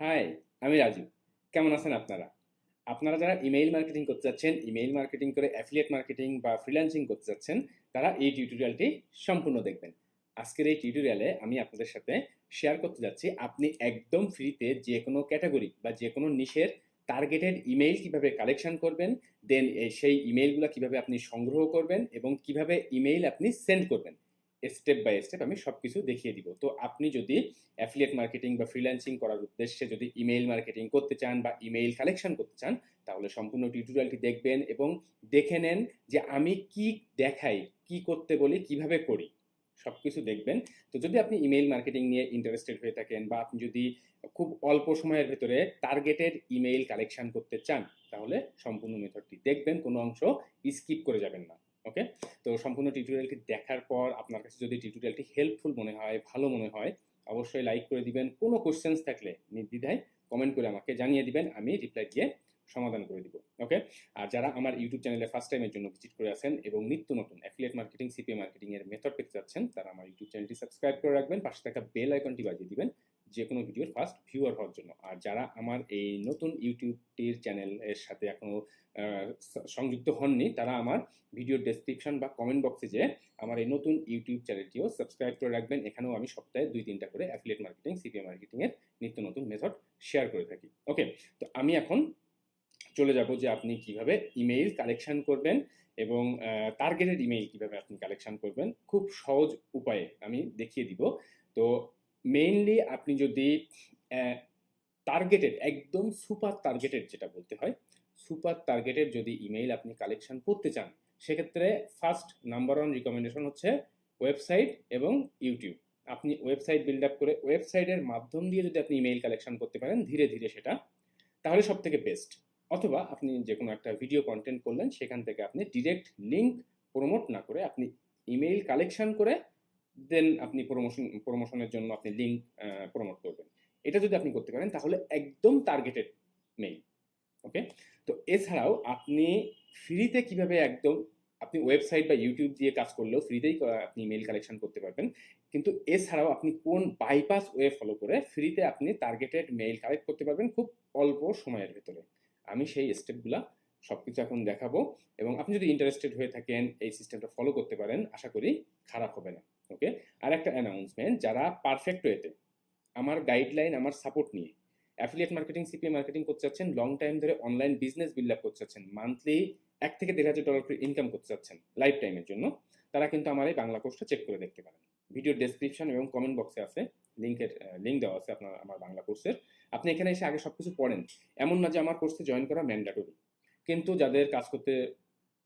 High আমি রাজু কেমন আছেন আপনারা? আপনারা যারা ইমেইল মার্কেটিং করতে যাচ্ছেন ইমেইল মার্কেটিং করে অ্যাফিলিয়েট মার্কেটিং বা ফ্রিল্যান্সিং করতে যাচ্ছেন, তারা এই টিউটোরিয়ালটি সম্পূর্ণ দেখবেন। আজকের এই টিউটোরিয়ালে আমি আপনাদের সাথে শেয়ার করতে যাচ্ছি আপনি একদম ফ্রিতে যে কোনো ক্যাটাগরি বা যে কোনো নিশের টার্গেটেড ইমেইল কীভাবে কালেকশন করবেন দেন সেই ইমেইলগুলো কীভাবে আপনি সংগ্রহ করবেন এবং কীভাবে ইমেইল আপনি সেন্ড করবেন। স্টেপ বাই স্টেপ আমি সব কিছু দেখিয়ে দিব। তো আপনি যদি অ্যাফিলিয়েট মার্কেটিং বা ফ্রিল্যান্সিং করার উদ্দেশ্যে যদি ইমেইল মার্কেটিং করতে চান বা ইমেইল কালেকশন করতে চান, তাহলে সম্পূর্ণ টিউটোরিয়ালটি দেখবেন এবং দেখে নেন যে আমি কি দেখাই, কি করতে বলি, কীভাবে করি। সব কিছু দেখবেন। তো যদি আপনি ইমেইল মার্কেটিং নিয়ে ইন্টারেস্টেড হয়ে থাকেন বা আপনি যদি খুব অল্প সময়ের ভেতরে টার্গেটেড ইমেইল কালেকশন করতে চান, তাহলে সম্পূর্ণ মেথডটি দেখবেন, কোনো অংশ স্কিপ করে যাবেন না। ওকে তো সম্পূর্ণ টিউটোরিয়ালটি দেখার পর আপনার কাছে যদি টিউটোরিয়ালটি হেল্পফুল মনে হয়, ভালো মনে হয়, অবশ্যই লাইক করে দিবেন। কোনো কোশ্চেন্স থাকলে নির্দ্বিধায় কমেন্ট করে আমাকে জানিয়ে দিবেন, আমি রিপ্লাই দিয়ে সমাধান করে দিব। ওকে আর যারা আমার ইউটিউব চ্যানেলে ফার্স্ট টাইমের জন্য ভিজিট করে আছেন এবং নিত্য নতুন অ্যাফিলিয়েট মার্কেটিং সিপিএ মার্কেটিং এর মেথড পেতে যাচ্ছেন তারা আমার ইউটিউব চ্যানেলটি সাবস্ক্রাইব করে রাখবেন, পাশে থাকা বেল আইকনটি বাজিয়ে দিবেন যে কোনো ভিডিওর ফার্স্ট ভিউয়ার হওয়ার জন্য। আর যারা আমার এই নতুন ইউটিউবটির চ্যানেলের সাথে এখনও সংযুক্ত হননি, তারা আমার ভিডিওর ডেসক্রিপশন বা কমেন্ট বক্সে যে আমার এই নতুন ইউটিউব চ্যানেলটিও সাবস্ক্রাইব করে রাখবেন। এখানেও আমি সপ্তাহে দুই, তিনটা করে অ্যাফিলিয়েট মার্কেটিং সিপিএ মার্কেটিংয়ের নিত্য নতুন মেথড শেয়ার করে থাকি। ওকে তো আমি এখন চলে যাব যে আপনি কীভাবে ইমেইল কালেকশন করবেন এবং টার্গেটেড ইমেইল কীভাবে আপনি কালেকশন করবেন। খুব সহজ উপায়ে আমি দেখিয়ে দিব। তো মেইনলি আপনি যদি টার্গেটেড একদম সুপার টার্গেটেড যেটা বলতে হয় সুপার টার্গেটেড যদি ইমেইল আপনি কালেকশন করতে চান, সেক্ষেত্রে ফার্স্ট নাম্বার ওয়ান রিকমেন্ডেশন হচ্ছে ওয়েবসাইট এবং ইউটিউব আপনি ওয়েবসাইট বিল্ড আপ করে ওয়েবসাইটের মাধ্যম দিয়ে যদি আপনি ইমেইল কালেকশন করতে পারেন, ধীরে ধীরে সেটা, তাহলে সব থেকে বেস্ট অথবা আপনি যে কোনো একটা ভিডিও কন্টেন্ট করলেন, সেখান থেকে আপনি ডিরেক্ট লিঙ্ক প্রমোট না করে আপনি ইমেইল কালেকশন করে দেন আপনি প্রমোশন প্রমোশনের জন্য আপনি লিঙ্ক প্রমোট করবেন। এটা যদি আপনি করতে পারেন, তাহলে একদম টার্গেটেড মেইল ওকে তো এছাড়াও আপনি ফ্রিতে কীভাবে একদম, আপনি ওয়েবসাইট বা ইউটিউব দিয়ে কাজ করলেও ফ্রিতেই আপনি মেইল কালেকশন করতে পারবেন। কিন্তু এছাড়াও আপনি কোন বাইপাস ওয়ে ফলো করে ফ্রিতে আপনি টার্গেটেড মেইল কালেক্ট করতে পারবেন খুব অল্প সময়ের ভেতরে। আমি সেই স্টেপগুলা সব কিছু এখন দেখাবো এবং আপনি যদি ইন্টারেস্টেড হয়ে থাকেন, এই সিস্টেমটা ফলো করতে পারেন, আশা করি খারাপ হবে না। ওকে আর একটা অ্যানাউন্সমেন্ট যারা পারফেক্ট ওয়েতে আমার গাইডলাইন আমার সাপোর্ট নিয়ে অ্যাফিলিয়েট মার্কেটিং সিপিএ মার্কেটিং করতে চাচ্ছেন লং টাইম ধরে অনলাইন বিজনেস বিল্ড আপ করতে চাচ্ছেন মান্থলি এক থেকে দেড় হাজার ডলার ইনকাম করতে চাচ্ছেন লাইফ টাইমের জন্য, তারা কিন্তু আমার এই বাংলা কোর্সটা চেক করে দেখতে পারেন। ভিডিও ডেসক্রিপশন এবং কমেন্ট বক্সে আছে লিঙ্কের লিঙ্ক দেওয়া আছে আপনার, আমার বাংলা কোর্সের আপনি এখানে এসে আগে সব কিছু পড়েন। এমন না যে আমার কোর্সে জয়েন করা ম্যান্ডাটরি কিন্তু যাদের কাজ করতে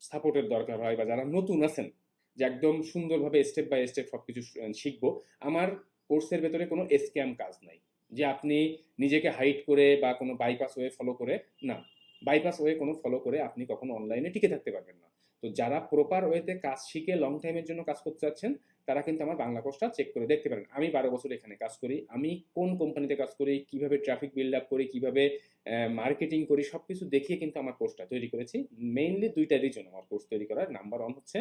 সাপোর্টের দরকার হয় বা যারা নতুন আছেন যে একদম সুন্দরভাবে স্টেপ বাই স্টেপ সব কিছু শিখব। আমার কোর্সের ভেতরে কোনো স্ক্যাম কাজ নাই। যে আপনি নিজেকে হাইট করে বা কোনো বাইপাস ওয়ে ফলো করে, না। বাইপাস ওয়ে কোনো ফলো করে আপনি কখনো অনলাইনে টিকে থাকতে পারবেন না। তো যারা প্রপার ওয়েতে কাজ শিখে লং টাইমের জন্য কাজ করতে চাচ্ছেন, তারা কিন্তু আমার বাংলা কোর্সটা চেক করে দেখতে পারেন। আমি বারো বছর এখানে কাজ করি। আমি কোন কোম্পানিতে কাজ করি, কীভাবে ট্রাফিক বিল্ড আপ করি, কীভাবে মার্কেটিং করি সব কিছু দেখিয়ে কিন্তু আমার কোর্সটা তৈরি করেছি। মেইনলি দুইটা রিজন আমার কোর্স তৈরি করার। নাম্বার ওয়ান হচ্ছে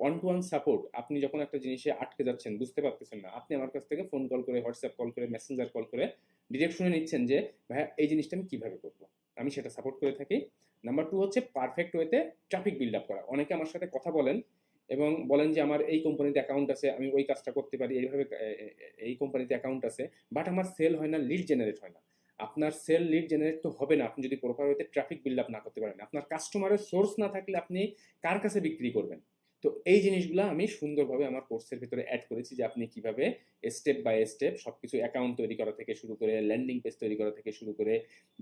ওয়ান টু ওয়ান সাপোর্ট আপনি যখন একটা জিনিসে আটকে যাচ্ছেন, বুঝতে পারতেছেন না, আপনি আমার কাছ থেকে ফোন কল করে হোয়াটসঅ্যাপ কল করে মেসেঞ্জার কল করে ডিরেক্ট শুনে নিচ্ছেন যে, ভাইয়া, এই জিনিসটা আমি কীভাবে করব? আমি সেটা সাপোর্ট করে থাকি। নাম্বার টু হচ্ছে পারফেক্ট ওয়েতে ট্রাফিক বিল্ড আপ করা। অনেকে আমার সাথে কথা বলেন এবং বলেন যে, আমার এই কোম্পানিতে অ্যাকাউন্ট আছে, আমি ওই কাজটা করতে পারি। এইভাবে এই কোম্পানিতে অ্যাকাউন্ট আছে বাট আমার সেল হয় না লিড জেনারেট হয় না। আপনার সেল লিড জেনারেট তো হবে না, আপনি যদি প্রপার ওয়েতে ট্রাফিক বিল্ড আপ না করতে পারেন। আপনার কাস্টমারের সোর্স না থাকলে আপনি কার কাছে বিক্রি করবেন? তো এই জিনিসগুলো আমি সুন্দরভাবে আমার কোর্সের ভিতরে অ্যাড করেছি যে আপনি কীভাবে স্টেপ বাই স্টেপ সব কিছু অ্যাকাউন্ট তৈরি করা থেকে শুরু করে ল্যান্ডিং পেজ তৈরি করা থেকে শুরু করে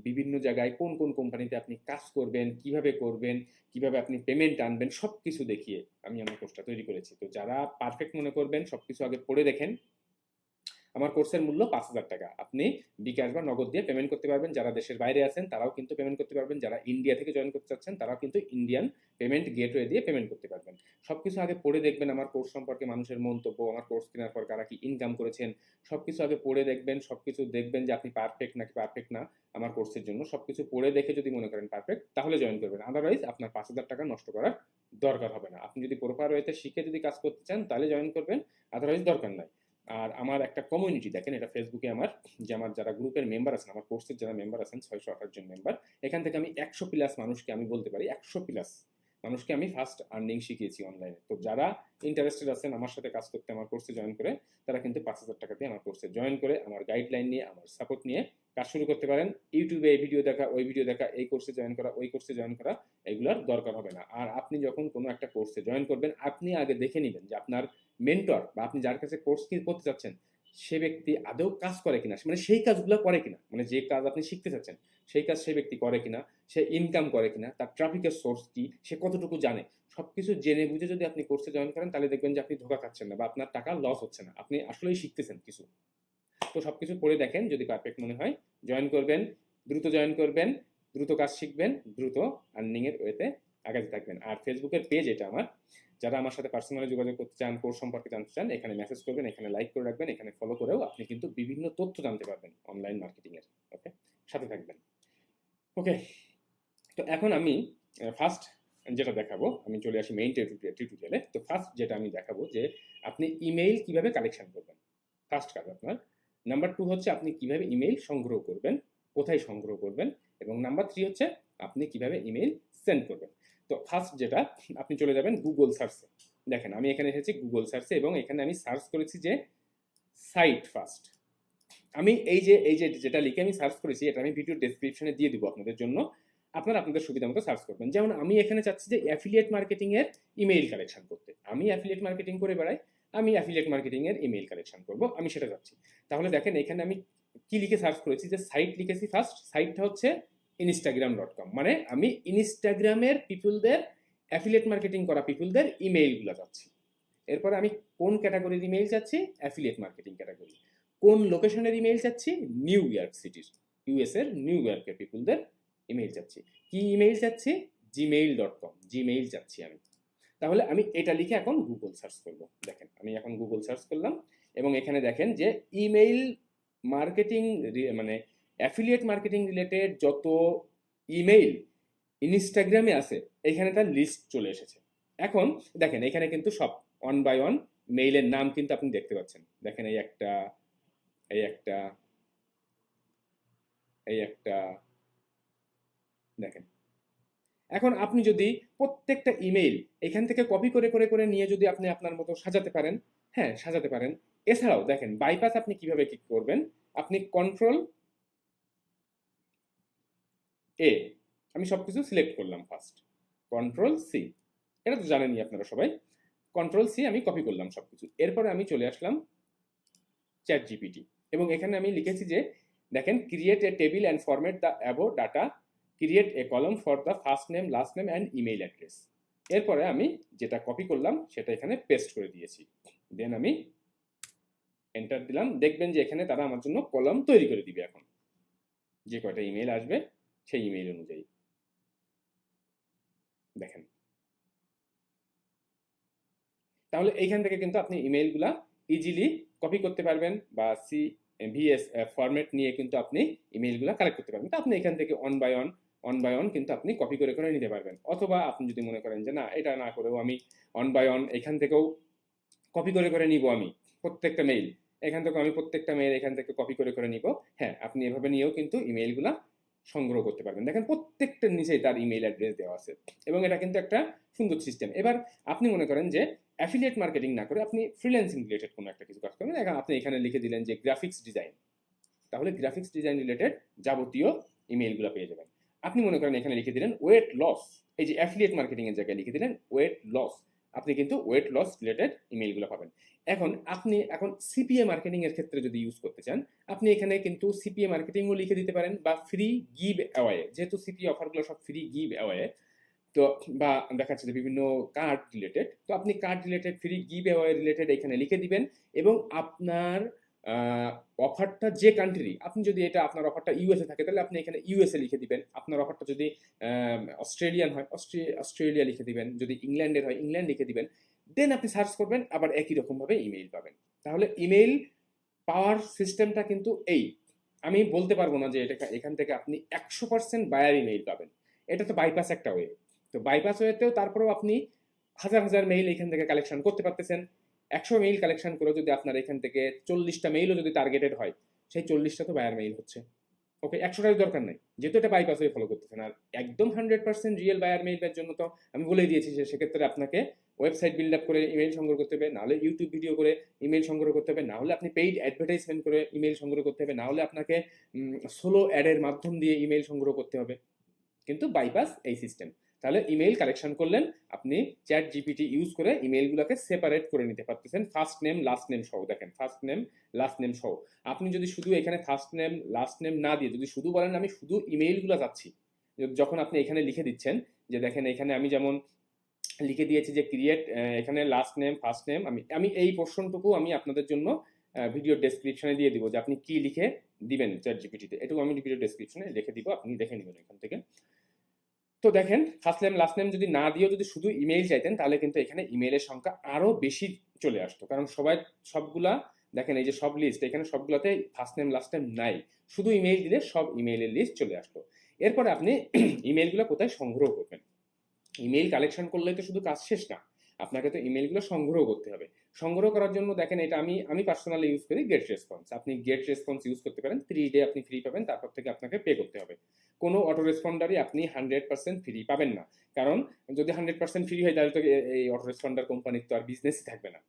বিভিন্ন জায়গায় কোন কোন কোম্পানিতে আপনি কাজ করবেন, কীভাবে করবেন, কীভাবে আপনি পেমেন্ট আনবেন সব কিছু দেখিয়ে আমি আমার কোর্সটা তৈরি করেছি। তো যারা পারফেক্ট মনে করবেন সব কিছু আগে পড়ে দেখেন আমার কোর্সের মূল্য পাঁচ হাজার টাকা। আপনি বিকাশ বা নগদ দিয়ে পেমেন্ট করতে পারবেন। যারা দেশের বাইরে আছেন, তারাও কিন্তু পেমেন্ট করতে পারবেন। যারা ইন্ডিয়া থেকে জয়েন করতে চাচ্ছেন, তারাও কিন্তু ইন্ডিয়ান পেমেন্ট গেটওয়ে দিয়ে পেমেন্ট করতে পারবেন। সব কিছু আগে পড়ে দেখবেন আমার কোর্স সম্পর্কে, মানুষের মন্তব্য, আমার কোর্স কেনার পর কারা কি ইনকাম করেছেন। সব কিছু আগে পড়ে দেখবেন সব কিছু দেখবেন যে আপনি পারফেক্ট নাকি পারফেক্ট না আমার কোর্সের জন্য। সব কিছু পড়ে দেখে যদি মনে করেন পারফেক্ট তাহলে জয়েন করবেন। আদারওয়াইজ আপনার পাঁচ হাজার টাকা নষ্ট করার দরকার হবে না। আপনি যদি প্রপার ওয়েতে শিখে যদি কাজ করতে চান, তাহলে জয়েন করবেন। আদারওয়াইজ দরকার নাই। আর আমার একটা কমিউনিটি দেখেন, এটা ফেসবুকে আমার, যে আমার যারা গ্রুপের মেম্বার আছেন, আমার কোর্সের যারা মেম্বার আছেন, ছয়শো আঠাশ জন মেম্বার এখান থেকে আমি একশো প্লাস মানুষকে আমি বলতে পারি, একশো প্লাস মানুষকে আমি ফার্স্ট আর্নিং শিখিয়েছি অনলাইনে তো যারা ইন্টারেস্টেড আছেন আমার সাথে কাজ করতে, আমার কোর্সে জয়েন করে, তারা কিন্তু পাঁচ হাজার টাকা দিয়ে আমার কোর্সে জয়েন করে, আমার গাইডলাইন নিয়ে, আমার সাপোর্ট নিয়ে কাজ শুরু করতে পারেন। ইউটিউবে এই ভিডিও দেখা, ওই ভিডিও দেখা, এই কোর্সে জয়েন করা, ওই কোর্সে জয়েন করা, এগুলোর দরকার হবে না। আর আপনি যখন কোনো একটা কোর্সে জয়েন করবেন, আপনি আগে দেখে নেবেন যে আপনার মেন্টর বা আপনি যার কাছে কোর্স কি করতে চাচ্ছেন, সে ব্যক্তি আদৌ কাজ করে কিনা মানে সেই কাজগুলো করে কিনা মানে যে কাজ আপনি শিখতে চাচ্ছেন, সেই কাজ সেই ব্যক্তি করে কিনা, সে ইনকাম করে কিনা, তার ট্রাফিকের সোর্স কি, সে কতটুকু জানে সব কিছু জেনে বুঝে যদি আপনি কোর্সে জয়েন করেন, তাহলে দেখবেন যে আপনি ধোকা খাচ্ছেন না বা আপনার টাকা লস হচ্ছে না, আপনি আসলেই শিখতেছেন কিছু। তো সব কিছু করে দেখেন, যদি পারফেক্ট মনে হয় জয়েন করবেন, দ্রুত জয়েন করবেন, দ্রুত কাজ শিখবেন, দ্রুত আর্নিং এর ওয়েতে আগাতে থাকবেন। আর ফেসবুকের পেজ এটা আমার যারা আমার সাথে পার্সোনালি যোগাযোগ করতে চান কোর্স সম্পর্কে জানতে চান, এখানে মেসেজ করবেন, এখানে লাইক করে রাখবেন, এখানে ফলো করেও আপনি কিন্তু বিভিন্ন তথ্য জানতে পারবেন অনলাইন মার্কেটিং এর ওকে সাথে থাকবেন। ওকে তো এখন আমি ফার্স্ট যেটা দেখাবো, আমি চলে আসি মেইন টিউটোরিয়ালে তো ফার্স্ট যেটা আমি দেখাবো যে আপনি ইমেইল কীভাবে কালেকশন করবেন। ফার্স্ট কাজ আপনার নাম্বার টু হচ্ছে আপনি কীভাবে ইমেইল সংগ্রহ করবেন, কোথায় সংগ্রহ করবেন, এবং নাম্বার থ্রি হচ্ছে আপনি কীভাবে ইমেইল সেন্ড করবেন। তো ফার্স্ট যেটা, আপনি চলে যাবেন গুগল সার্চে দেখেন, আমি এখানে এসেছি গুগল সার্চে এবং এখানে আমি সার্চ করেছি যে সাইট ফার্স্ট আমি এই যে এই যে যেটা লিখে আমি সার্চ করেছি, এটা আমি ভিডিও ডেসক্রিপশনে দিয়ে দিব আপনাদের জন্য। আপনারা আপনাদের সুবিধা মতো সার্চ করবেন। যেমন আমি এখানে চাচ্ছি যে অ্যাফিলিয়েট মার্কেটিং এর ইমেইল কালেকশন করতে। আমি অ্যাফিলিয়েট মার্কেটিং করে বেড়াই, আমি অ্যাফিলিয়েট মার্কেটিং এর ইমেইল কালেকশন করব। আমি সেটা চাচ্ছি। তাহলে দেখেন, এখানে আমি কি লিখে সার্চ করেছি? যে সাইট লিখেছি ফার্স্ট সাইটটা হচ্ছে ইনস্টাগ্রাম ডট কম মানে আমি ইনস্টাগ্রামের পিপুলদের অ্যাফিলিয়েট মার্কেটিং করা পিপুলদের ইমেইলগুলো চাচ্ছি এরপরে আমি কোন ক্যাটাগরির ইমেইল চাচ্ছি অ্যাফিলিয়েট মার্কেটিং ক্যাটাগরি কোন লোকেশনের ইমেইল চাচ্ছি নিউ ইয়র্ক সিটির ইউএস এর নিউ ইয়র্কের পিপুলদের ইমেইল চাচ্ছি কি ইমেইল চাচ্ছি জিমেইল ডট কম জিমেইল চাচ্ছি আমি। তাহলে আমি এটা লিখে এখন গুগল সার্চ করব। দেখেন, আমি এখন গুগল সার্চ করলাম এবং এখানে দেখেন যে ইমেইল মার্কেটিং মানে অ্যাফিলিয়েট মার্কেটিং রিলেটেড যত ইমেইল ইনস্টাগ্রামে আছে, এখানে তার লিস্ট চলে এসেছে। এখন দেখেন, এখানে কিন্তু সব ওয়ান বাই ওয়ান মেইলের নাম কিন্তু আপনি দেখতে পাচ্ছেন। দেখেন, এই একটা এই একটা এই একটা, দেখেন। এখন আপনি যদি প্রত্যেকটা ইমেইল এখান থেকে কপি করে করে করে নিয়ে যদি আপনি আপনার মতো সাজাতে পারেন হ্যাঁ সাজাতে পারেন। এছাড়াও দেখেন বাইপাস আপনি কীভাবে কি করবেন? আপনি কন্ট্রোল এ আমি সব কিছু সিলেক্ট করলাম ফার্স্ট কন্ট্রোল সি এটা তো জানেনই আপনারা সবাই। কন্ট্রোল সি আমি কপি করলাম সব কিছু এরপরে আমি চলে আসলাম চ্যাট জিপিটি এবং এখানে আমি লিখেছি যে, দেখেন create a table and format the above data create a column for the first name last name and email address এরপরে আমি যেটা কপি করলাম, সেটা এখানে পেস্ট করে দিয়েছি। দেন আমি এন্টার দিলাম। দেখবেন যে এখানে তারা আমার জন্য কলম তৈরি করে দিবে এখন। যে কয়টা ইমেল আসবে সেই ইমেইল অনুযায়ী। দেখেন। তাহলে এইখান থেকে কিন্তু আপনি ইমেইলগুলা ইজিলি কপি করতে পারবেন বা সি ভিএস ফরম্যাট নিয়ে কিন্তু আপনি ইমেইলগুলো কালেক্ট করতে পারবেন। তো আপনি এখান থেকে one by one one by one কিন্তু আপনি কপি করে করে নিতে পারবেন। অথবা আপনি যদি মনে করেন যে, না, এটা না করেও আমি অন বাই অন এখান থেকেও কপি করে করে নিব আমি প্রত্যেকটা মেইল এখান থেকে আমি প্রত্যেকটা মেইল এখান থেকে কপি করে করে নিব। হ্যাঁ আপনি এভাবে নিয়েও কিন্তু ইমেইলগুলা সংগ্রহ করতে পারবেন। দেখেন প্রত্যেকটার নিচেই তার ইমেইল অ্যাড্রেস দেওয়া আছে এবং এটা কিন্তু একটা সুন্দর সিস্টেম এবার আপনি মনে করেন যে অ্যাফিলিয়েট মার্কেটিং না করে আপনি ফ্রিল্যান্সিং রিলেটেড কোনো একটা কিছু কাজ করবেন। আপনি এখানে লিখে দিলেন যে গ্রাফিক্স ডিজাইন তাহলে গ্রাফিক্স ডিজাইন রিলেটেড যাবতীয় ইমেইলগুলো পেয়ে যাবেন। আপনি মনে করেন এখানে লিখে দিলেন ওয়েট লস এই যে অ্যাফিলিয়েট মার্কেটিং এর জায়গায় লিখে দিলেন ওয়েট লস আপনি কিন্তু ওয়েট লস রিলেটেড ইমেলগুলো পাবেন। এখন আপনি এখন সিপিএ মার্কেটিং এর ক্ষেত্রে যদি ইউজ করতে চান, আপনি এখানে কিন্তু সিপিএ মার্কেটিংও লিখে দিতে পারেন বা ফ্রি গিভ অ্যাওয়ে যেহেতু সিপিএ অফারগুলো সব ফ্রি গিভ অ্যাওয়ে তো বা দেখা যাচ্ছে বিভিন্ন কার্ড রিলেটেড তো আপনি card related free give away related এখানে লিখে দিবেন এবং আপনার অফারটা যে কান্ট্রি আপনি যদি এটা আপনার অফারটা ইউএসএ থাকে, তাহলে আপনি এখানে ইউএসএ লিখে দিবেন। আপনার অফারটা যদি অস্ট্রেলিয়ান হয় অস্ট্রেলিয়া লিখে দিবেন। যদি ইংল্যান্ডের হয় ইংল্যান্ড লিখে দিবেন। দেন আপনি সার্চ করবেন, আবার একই রকমভাবে ইমেইল পাবেন। তাহলে ইমেইল পাওয়ার সিস্টেমটা কিন্তু এই। আমি বলতে পারব না যে এটা এখান থেকে আপনি একশো পার্সেন্ট বায়ার ইমেইল পাবেন। এটা তো বাইপাস একটা ওয়ে তো বাইপাস ওয়েতেও তারপরেও আপনি হাজার হাজার মেইল এখান থেকে কালেকশন করতে পারতেছেন। একশো মেইল কালেকশন করে যদি আপনার এখান থেকে চল্লিশটা মেইলও যদি টার্গেটেড হয়, সেই চল্লিশটা তো বায়ার মেইল হচ্ছে। ওকে একশোটার দরকার নেই। যেহেতু এটা বাইপাস হয়ে ফলো করতেছেন, আর একদম হান্ড্রেড পার্সেন্ট রিয়েল বায়ার মেইলের জন্য তো আমি বলেই দিয়েছি যে সেক্ষেত্রে আপনাকে ওয়েবসাইট বিল্ড আপ করে ইমেল সংগ্রহ করতে হবে, নাহলে ইউটিউব ভিডিও করে ইমেল সংগ্রহ করতে হবে না হলে আপনি পেইড অ্যাডভার্টাইজমেন্ট করে ইমেল সংগ্রহ করতে হবে না হলে আপনাকে সোলো অ্যাডের মাধ্যম দিয়ে ইমেল সংগ্রহ করতে হবে। কিন্তু বাইপাস এই সিস্টেম তাহলে ইমেইল কালেকশন করলেন, আপনি চ্যাট জিপিটি ইউজ করে ইমেলগুলোকে সেপারেট করে নিতে পারতেছেন। ফার্স্ট নেম লাস্ট নেম সহ, দেখেন ফার্স্ট নেম লাস্ট নেম সহ। আপনি যদি শুধু এখানে ফার্স্ট নেম লাস্ট নেম না দিয়ে, যদি শুধু বলেন আমি শুধু ইমেইলগুলো যাচ্ছি যখন আপনি এখানে লিখে দিচ্ছেন, যে দেখেন এখানে আমি যেমন লিখে দিয়েছি যে ক্রিয়েট এখানে লাস্ট নেম ফার্স্ট নেম আমি আমি এই পোর্শনটুকু আমি আপনাদের জন্য ভিডিও ডেসক্রিপশনে দিয়ে দিব যে আপনি কি লিখে দিবেন চ্যাট জিপিটিতে এটুকু আমি ভিডিও ডেসক্রিপশনে লিখে দিব, আপনি দেখে নেবেন এখান থেকে। তো দেখেন ফার্স্ট নেম লাস্ট নেম যদি না দিয়েও যদি শুধু ইমেইল চাইতেন, তাহলে কিন্তু এখানে ইমেইলের সংখ্যা আরও বেশি চলে আসতো। কারণ সবাই সবগুলা, দেখেন এই যে সব লিস্ট এখানে সবগুলোতে ফার্স্ট নেম লাস্ট নেম নাই। শুধু ইমেইল দিলে সব ইমেইলের লিস্ট চলে আসতো। এরপরে আপনি ইমেইলগুলো কোথায় সংগ্রহ করবেন? ইমেইল কালেকশন করলেই তো শুধু কাজ শেষ না। আপনাকে তো ইমেইলগুলো সংগ্রহ করতে হবে। সংগ্রহ করার জন্য দেখেন এটা আমি আমি পার্সোনালি ইউজ করি গেট রেসপন্স আপনি গেট রেসপন্স ইউজ করতে পারেন থ্রি ডে আপনি ফ্রি পাবেন, তারপর থেকে আপনাকে পে করতে হবে। কোনো অটো রেসপন্ডারই আপনি হান্ড্রেড পার্সেন্ট ফ্রি পাবেন না। কারণ যদি হান্ড্রেড পার্সেন্ট ফ্রি হয়, তাহলে তো এই অটো রেসপন্ডার কোম্পানির তো আর বিজনেসই থাকবে না।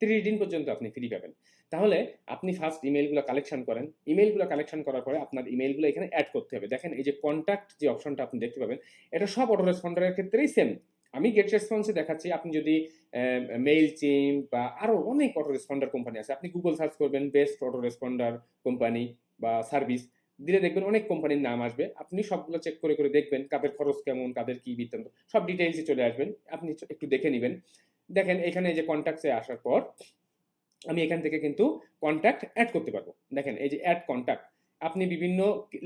থ্রি দিন পর্যন্ত আপনি ফ্রি পাবেন। তাহলে আপনি ফার্স্ট ইমেলগুলো কালেকশন করেন। ইমেলগুলো কালেকশন করার পরে আপনার ইমেলগুলো এখানে অ্যাড করতে হবে। দেখেন এই যে কন্ট্যাক্ট যে অপশনটা আপনি দেখতে পাবেন, এটা সব অটো রেসপন্ডারের ক্ষেত্রেই সেম আমি গেট রেসপন্সে দেখাচ্ছি, আপনি যদি মেইল চিম বা আরও অনেক অটো রেসপন্ডার কোম্পানি আছে, আপনি গুগল সার্চ করবেন বেস্ট অটো রেসপন্ডার কোম্পানি বা সার্ভিস দিলে দেখবেন অনেক কোম্পানির নাম আসবে। আপনি সবগুলো চেক করে করে দেখবেন, কাদের খরচ কেমন, কাদের কি বৃত্তান্ত, সব ডিটেলসে চলে আসবেন। আপনি একটু দেখে নেবেন। দেখেন, এখানে যে কন্ট্যাক্টসে আসার পর, আমি এখান থেকে কিন্তু কন্ট্যাক্ট অ্যাড করতে পারব। দেখেন, এই যে অ্যাড কন্ট্যাক্ট আপনি বিভিন্ন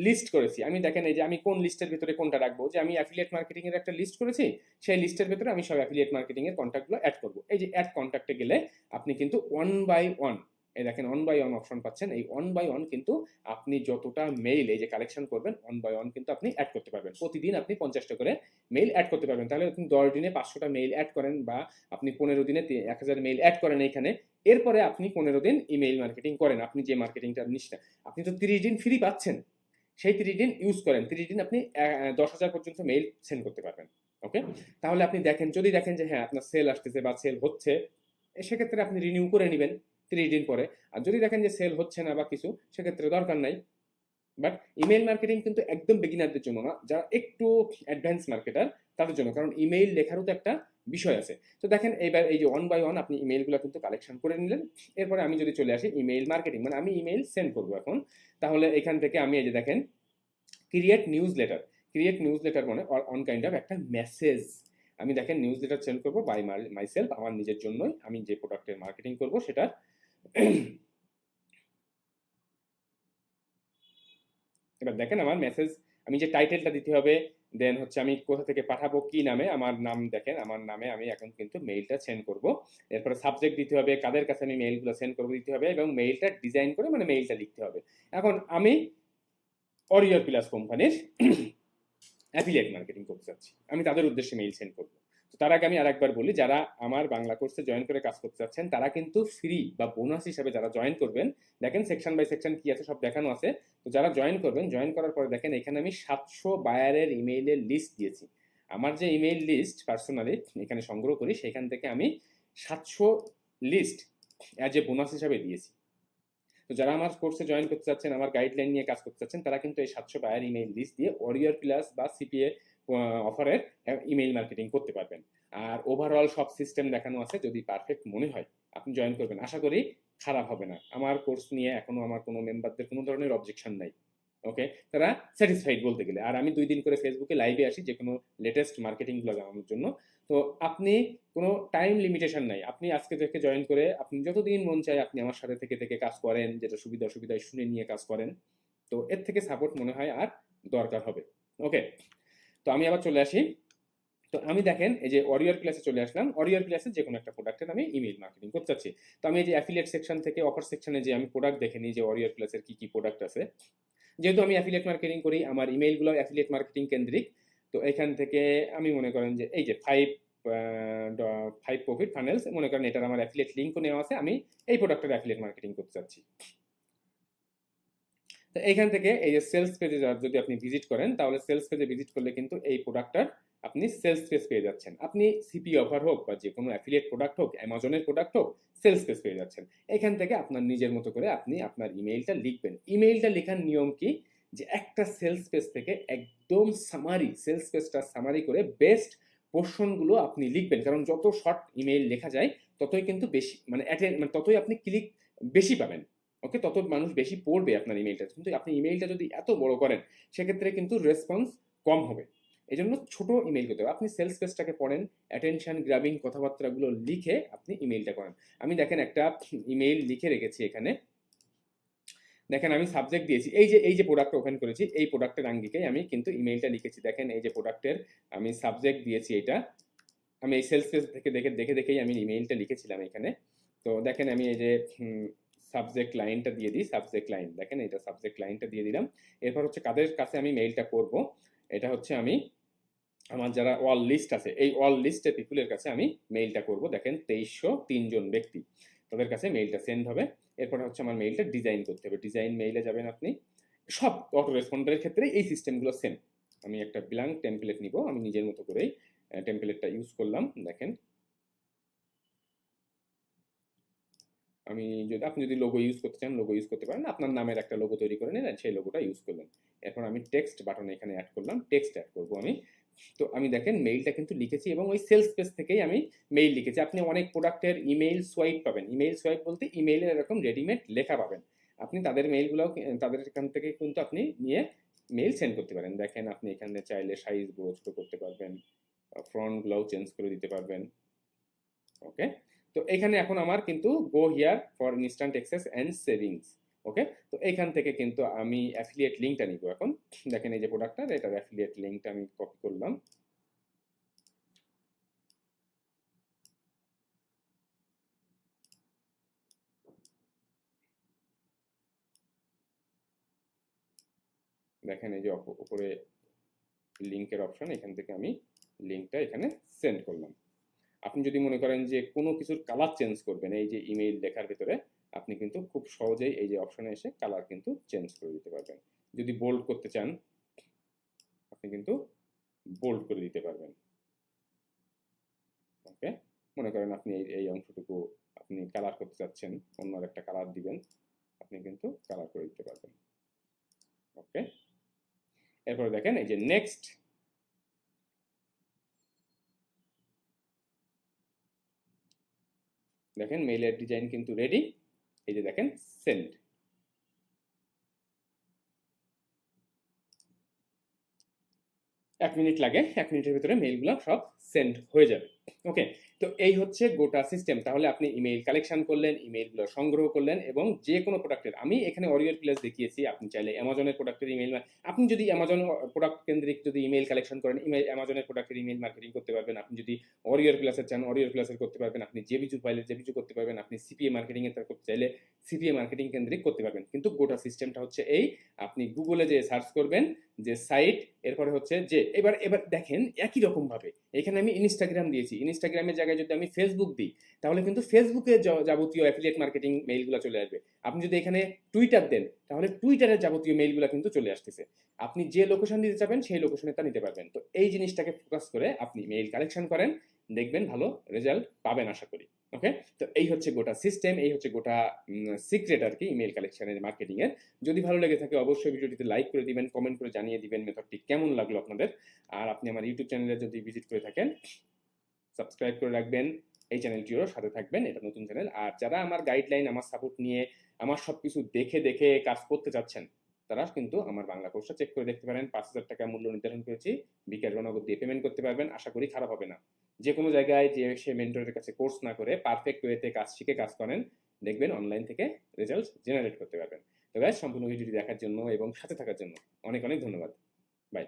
লিস্ট করেছি। আমি দেখেন এই যে আমি কোন লিস্টের ভিতরে কোনটা রাখব? যে আমি অ্যাফিলিয়েট মার্কেটিং এর একটা লিস্ট করেছি, সেই লিস্টের ভিতরে আমি সব অ্যাফিলিয়েট মার্কেটিং এর কন্ট্যাক্টগুলো অ্যাড করব। এই যে অ্যাড কন্ট্যাক্টে গেলে আপনি কিন্তু ওয়ান বাই ওয়ান এই দেখেন অন বাই অন অপশন পাচ্ছেন, এই অন বাই অন কিন্তু আপনি যতটা মেইল এই যে কালেকশন করবেন অন বাই অন কিন্তু আপনি অ্যাড করতে পারবেন। প্রতিদিন আপনি পঞ্চাশটা করে মেইল অ্যাড করতে পারবেন। তাহলে আপনি দশ দিনে পাঁচশোটা মেইল অ্যাড করেন বা আপনি পনেরো দিনে এক হাজার মেইল অ্যাড করেন এখানে এরপরে আপনি পনেরো দিন ইমেইল মার্কেটিং করেন। আপনি যে মার্কেটিংটা নিষ্ঠা আপনি তো তিরিশ দিন ফ্রি পাচ্ছেন। সেই তিরিশ দিন ইউজ করেন। তিরিশ দিন আপনি দশ হাজার পর্যন্ত মেইল সেন্ড করতে পারবেন। ওকে তাহলে আপনি দেখেন, যদি দেখেন যে হ্যাঁ আপনার সেল আসতেছে বা সেল হচ্ছে সেক্ষেত্রে আপনি রিনিউ করে নেবেন তিরিশ দিন পরে। আর যদি দেখেন যে সেল হচ্ছে না বা কিছু, সেক্ষেত্রে দরকার নাই। বাট ইমেল মার্কেটিং কিন্তু একদম বিগিনারদের জন্য না, যারা একটু অ্যাডভান্স মার্কেটার তাদের জন্য। কারণ ইমেইল লেখারও তো একটা বিষয় আছে। তো দেখেন এইবার এই যে ওয়ান বাই ওয়ান আপনি ইমেইলগুলো কিন্তু কালেকশন করে নিলেন। এরপরে আমি যদি চলে আসি ইমেইল মার্কেটিং মানে আমি ইমেইল সেন্ড করব এখন। তাহলে এখান থেকে আমি এই যে দেখেন create newsletter create newsletter মানে অন কাইন্ড অফ একটা মেসেজ আমি দেখেন নিউজ লেটার সেন্ড করব বাই মাই সেলফ আমার নিজের জন্যই। আমি যে প্রোডাক্টের মার্কেটিং করব, সেটার এবার দেখেন আমার মেসেজ আমি যে টাইটেলটা দিতে হবে দেন হচ্ছে আমি কোথা থেকে পাঠাবো, কি নামে, আমার নাম দেখেন, আমার নামে আমি এখন কিন্তু মেইলটা সেন্ড করব। এরপরে সাবজেক্ট দিতে হবে, কাদের কাছে আমি মেইলগুলো সেন্ড করব দিতে হবে এবং মেইলটা ডিজাইন করে মানে মেইলটা লিখতে হবে। এখন আমি অরিয়র প্লাস কোম্পানির অ্যাফিলিয়েট মার্কেটিং করতে চাচ্ছি। আমি তাদের উদ্দেশ্যে মেইল সেন্ড করব। তার আগে আমি আরেকবার বলি, যারা আমার বাংলা কোর্সে জয়েন করে কাজ করতে চাচ্ছেন, তারা কিন্তু ফ্রি বা বোনাস হিসাবে যারা জয়েন করবেন, দেখেন সেকশন বাই সেকশন কি আছে, সব দেখানো আছে। তো যারা জয়েন করবেন জয়েন করার পরে দেখেন এখানে আমি সাতশো বায়ারের ইমেইলের লিস্ট দিয়েছি। আমার যে ইমেইল লিস্ট পার্সোনালি এখানে সংগ্রহ করি, সেখান থেকে আমি সাতশো লিস্ট অ্যাজ এ বোনাস হিসাবে দিয়েছি। তো যারা আমার কোর্সে জয়েন করতে চাচ্ছেন, আমার গাইডলাইন নিয়ে কাজ করতে চাচ্ছেন, তারা কিন্তু এই সাতশো বায়ার ইমেইল লিস্ট দিয়ে ওরিয়র প্লাস বা সিপিএ অফারের ইমেইল মার্কেটিং করতে পারবেন। আর ওভারঅল সব সিস্টেম দেখানো আছে, যদি পারফেক্ট মনে হয়, আপনি জয়েন করবেন। আশা করি খারাপ হবে না। আমার কোর্স নিয়ে এখনও আমার কোনো মেম্বারদের কোনো ধরনের অবজেকশন নাই। ওকে তারা স্যাটিসফাইড বলতে গেলে। আর আমি দুই দিন করে ফেসবুকে লাইভে আসি, যে কোনো লেটেস্ট মার্কেটিংগুলো জানানোর জন্য। তো আপনি কোনো টাইম লিমিটেশন নাই। আপনি আজকে থেকে জয়েন করে, আপনি যতদিন মন চায় আপনি আমার সাথে থেকে থেকে কাজ করেন, যেটা সুবিধা অসুবিধা শুনে নিয়ে কাজ করেন। তো এর থেকে সাপোর্ট মনে হয় আর দরকার হবে। ওকে তো আমি আবার চলে আসি। তো আমি দেখেন, এই যে অরিয়ার ক্লাসে চলে আসলাম। অরিয়ার ক্লাসে যে কোনো একটা প্রোডাক্টের আমি ইমেল মার্কেটিং করতে চাচ্ছি। তো আমি এই যে অ্যাফিলিয়েট সেকশন থেকে অফার সেকশনে যে আমি প্রোডাক্ট দেখে নিই যে অরিয়ার ক্লাসের কি কি প্রোডাক্ট আছে। যেহেতু আমি অ্যাফিলিয়েট মার্কেটিং করি, আমার ইমেইলগুলো অ্যাফিলিয়েট মার্কেটিং কেন্দ্রিক। তো এখান থেকে আমি মনে করেন যে এই যে ফাইভ ফাইভ প্রফিট ফানেলস মনে করেন এটার আমার অ্যাফিলিয়েট লিঙ্কও নেওয়া আছে। আমি এই প্রোডাক্টের অ্যাফিলিয়েট মার্কেটিং করতে চাচ্ছি। তো এখান থেকে এই যে সেলস পেজে যদি আপনি ভিজিট করেন, তাহলে সেলস পেজে ভিজিট করলে কিন্তু এই প্রোডাক্টটার আপনি সেলস পেজ পেয়ে যাচ্ছেন। আপনি সিপি অফার হোক বা যে কোনো অ্যাফিলিয়েট প্রোডাক্ট হোক অ্যামাজনের প্রোডাক্ট হোক সেলস পেজ পেয়ে যাচ্ছেন। এখান থেকে আপনার নিজের মতো করে আপনি আপনার ইমেইলটা লিখবেন। ইমেইলটা লেখার নিয়ম কি? যে একটা সেলস পেজ থেকে একদম সামারি সেলস পেজটা সামারি করে বেস্ট পোর্শনগুলো আপনি লিখবেন। কারণ যত শর্ট ইমেইল লেখা যায়, ততই কিন্তু বেশি মানে মানে ততই আপনি ক্লিক বেশি পাবেন। ওকে, তত মানুষ বেশি পড়বে আপনার ইমেলটা কিন্তু আপনি ইমেলটা যদি এত বড় করেন, সেক্ষেত্রে কিন্তু রেসপন্স কম হবে। এই জন্য ছোটো ইমেল করতে হবে। আপনি সেলস পেজটাকে পড়েন অ্যাটেনশন গ্রাবিং কথাবার্তাগুলো লিখে আপনি ইমেলটা করেন। আমি দেখেন একটা ইমেইল লিখে রেখেছি এখানে। দেখেন আমি সাবজেক্ট দিয়েছি। এই যে এই যে প্রোডাক্ট ওপেন করেছি, এই প্রোডাক্টের আঙ্গিকেই আমি কিন্তু ইমেলটা লিখেছি। দেখেন এই যে প্রোডাক্টের আমি সাবজেক্ট দিয়েছি এটা। আমি এই সেলস পেজ থেকে দেখে দেখে, দেখেই আমি ইমেইলটা লিখেছিলাম এখানে। তো দেখেন আমি এই যে সাবজেক্ট লাইনটা দিয়ে দিই সাবজেক্ট লাইন দেখেন এটা সাবজেক্ট লাইনটা দিয়ে দিলাম। এরপর হচ্ছে কাদের কাছে আমি মেইলটা করব? এটা হচ্ছে আমি, আমার যারা ওয়াল লিস্ট আছে, এই ওয়াল লিস্টে পিপুলের কাছে আমি মেইলটা করব। দেখেন তেইশশো তিনজন ব্যক্তি, তাদের কাছে মেইলটা সেন্ড হবে। এরপর হচ্ছে আমার মেইলটা ডিজাইন করতে হবে। ডিজাইন মেইলে যাবেন আপনি। সব অটো রেসপন্ডারের ক্ষেত্রে এই সিস্টেমগুলো সেম আমি একটা ব্ল্যাঙ্ক টেমপ্লেট নিব, আমি নিজের মতো করেই টেমপ্লেটটা ইউজ করলাম। দেখেন আমি যদি, আপনি যদি লোগো ইউজ করতে চান লোগো ইউজ করতে পারেন। আপনার নামের একটা লোগো তৈরি করে নিলেন, সেই লোগোটা ইউজ করলেন। এরপর আমি টেক্সট বাটন এখানে অ্যাড করলাম টেক্সট অ্যাড করব আমি। তো আমি দেখেন মেইলটা কিন্তু লিখেছি এবং ওই সেলস পেজ থেকেই আমি মেইল লিখেছি। আপনি অনেক প্রোডাক্টের ইমেইল সোয়াইপ পাবেন। ইমেইল সোয়াইপ বলতে ইমেইলের এরকম রেডিমেড লেখা পাবেন। আপনি তাদের মেইলগুলোও তাদের এখান থেকে কিন্তু আপনি নিয়ে মেইল সেন্ড করতে পারেন। দেখেন, আপনি এখানে চাইলে সাইজ বড় করতে পারবেন ফ্রন্টগুলোও চেঞ্জ করে দিতে পারবেন। ওকে তো এখানে এখন আমার কিন্তু go here for instant access and savings okay তো এখান থেকে কিন্তু আমি অ্যাফিলিয়েট লিঙ্কটা নিব এখন। দেখেন এই যে প্রোডাক্টটা এটার অ্যাফিলিয়েট লিঙ্কটা আমি কপি করলাম। দেখেন এই যে উপরে লিঙ্কের অপশন এখান থেকে আমি লিঙ্কটা এখানে সেন্ড করলাম। আপনি যদি মনে করেন যে কোনো কিছুর কালার চেঞ্জ করবেন, এই যে ইমেইল লেখার ভিতরে, আপনি কিন্তু খুব সহজেই এই যে অপশনে এসে কালার কিন্তু চেঞ্জ করে দিতে পারবেন। যদি বোল্ড করতে চান, আপনি কিন্তু বোল্ড করে দিতে পারবেন। ওকে মনে করেন আপনি এই এই অংশটুকু আপনি কালার করতে চাচ্ছেন, অন্য একটা কালার দিবেন, আপনি কিন্তু কালার করে দিতে পারবেন। ওকে এরপরে দেখেন এই যে নেক্সট দেখেন মেইলের ডিজাইন কিন্তু রেডি এই যে দেখেন সেন্ড এক মিনিট লাগে, এক মিনিটের ভিতরে মেইলগুলো সব সেন্ড হয়ে যাবে। ওকে তো এই হচ্ছে গোটা সিস্টেম তাহলে আপনি ইমেইল কালেকশন করলেন ইমেইলগুলো সংগ্রহ করলেন এবং যে কোনো প্রোডাক্টের আমি এখানে অরিয়ার প্লেস দেখিয়েছি, আপনি চাইলে অ্যামাজনের প্রোডাক্টের ইমেইল আপনি যদি অ্যামাজন প্রোডাক্ট কেন্দ্রিক যদি ইমেইল কালেকশন করেন ইমেল অ্যামাজনের প্রোডাক্টের ইমেইল মার্কেটিং করতে পারবেন। আপনি যদি অরিয়ার প্লাসের চান অরিয়ার প্লাসের করতে পারবেন। আপনি যে বিজু পাইলে যে বিজু করতে পারবেন। আপনি সিপিএ মার্কেটিং এর করতে চাইলে সিপিএ মার্কেটিং কেন্দ্রিক করতে পারবেন। কিন্তু গোটা সিস্টেমটা হচ্ছে এই, আপনি গুগলে যে সার্চ করবেন, যে সাইট এরপরে হচ্ছে যে, এবার এবার দেখেন একই রকম ভাবে এখানে আমি ইনস্টাগ্রাম দিয়েছি। ইনস্টাগ্রামের জায়গায় যদি আমি ফেসবুক দিই, তাহলে কিন্তু ফেসবুকে যাবতীয় অ্যাফিলিয়েট মার্কেটিং মেইলগুলো চলে আসবে। আপনি যদি এখানে টুইটার দেন, তাহলে টুইটারের যাবতীয় মেইলগুলো কিন্তু চলে আসতেছে। আপনি যে লোকেশন দিতে চাবেন, সেই লোকেশনে তা নিতে পারবেন। তো এই জিনিসটাকে ফোকাস করে আপনি মেইল কালেকশন করেন, দেখবেন ভালো রেজাল্ট পাবেন আশা করি। ওকে তো এই হচ্ছে গোটা সিস্টেম এই হচ্ছে গোটা সিক্রেট আর কি ইমেল কালেকশনের মার্কেটিং এর যদি ভালো লেগে থাকে, অবশ্যই ভিডিওটিতে লাইক করে দিবেন কমেন্ট করে জানিয়ে দিবেন মেথডটি কেমন লাগল আপনাদের। আর আপনি আমার ইউটিউব চ্যানেলে যদি ভিজিট করে থাকেন সাবস্ক্রাইব করে রাখবেন। এই চ্যানেলটিরও সাথে থাকবেন, এটা নতুন চ্যানেল আর যারা আমার গাইডলাইন আমার সাপোর্ট নিয়ে, আমার সব কিছু দেখে দেখে কাজ করতে চাচ্ছেন, তারা কিন্তু আমার বাংলা কোর্সটা চেক করে দেখতে পারেন। পাঁচ হাজার টাকা মূল্য নির্ধারণ করেছি। বিকাশ নগদ দিয়ে পেমেন্ট করতে পারবেন। আশা করি খারাপ হবে না। যে কোনো জায়গায় যে সে মেন্টরের কাছে কোর্স না করে পারফেক্ট ওয়েতে কাজ শিখে কাজ করেন, দেখবেন অনলাইন থেকে রেজাল্ট জেনারেট করতে পারবেন। তো গাইজ সম্পূর্ণ ভিডিওটি দেখার জন্য এবং সাথে থাকার জন্য অনেক অনেক ধন্যবাদ। বাই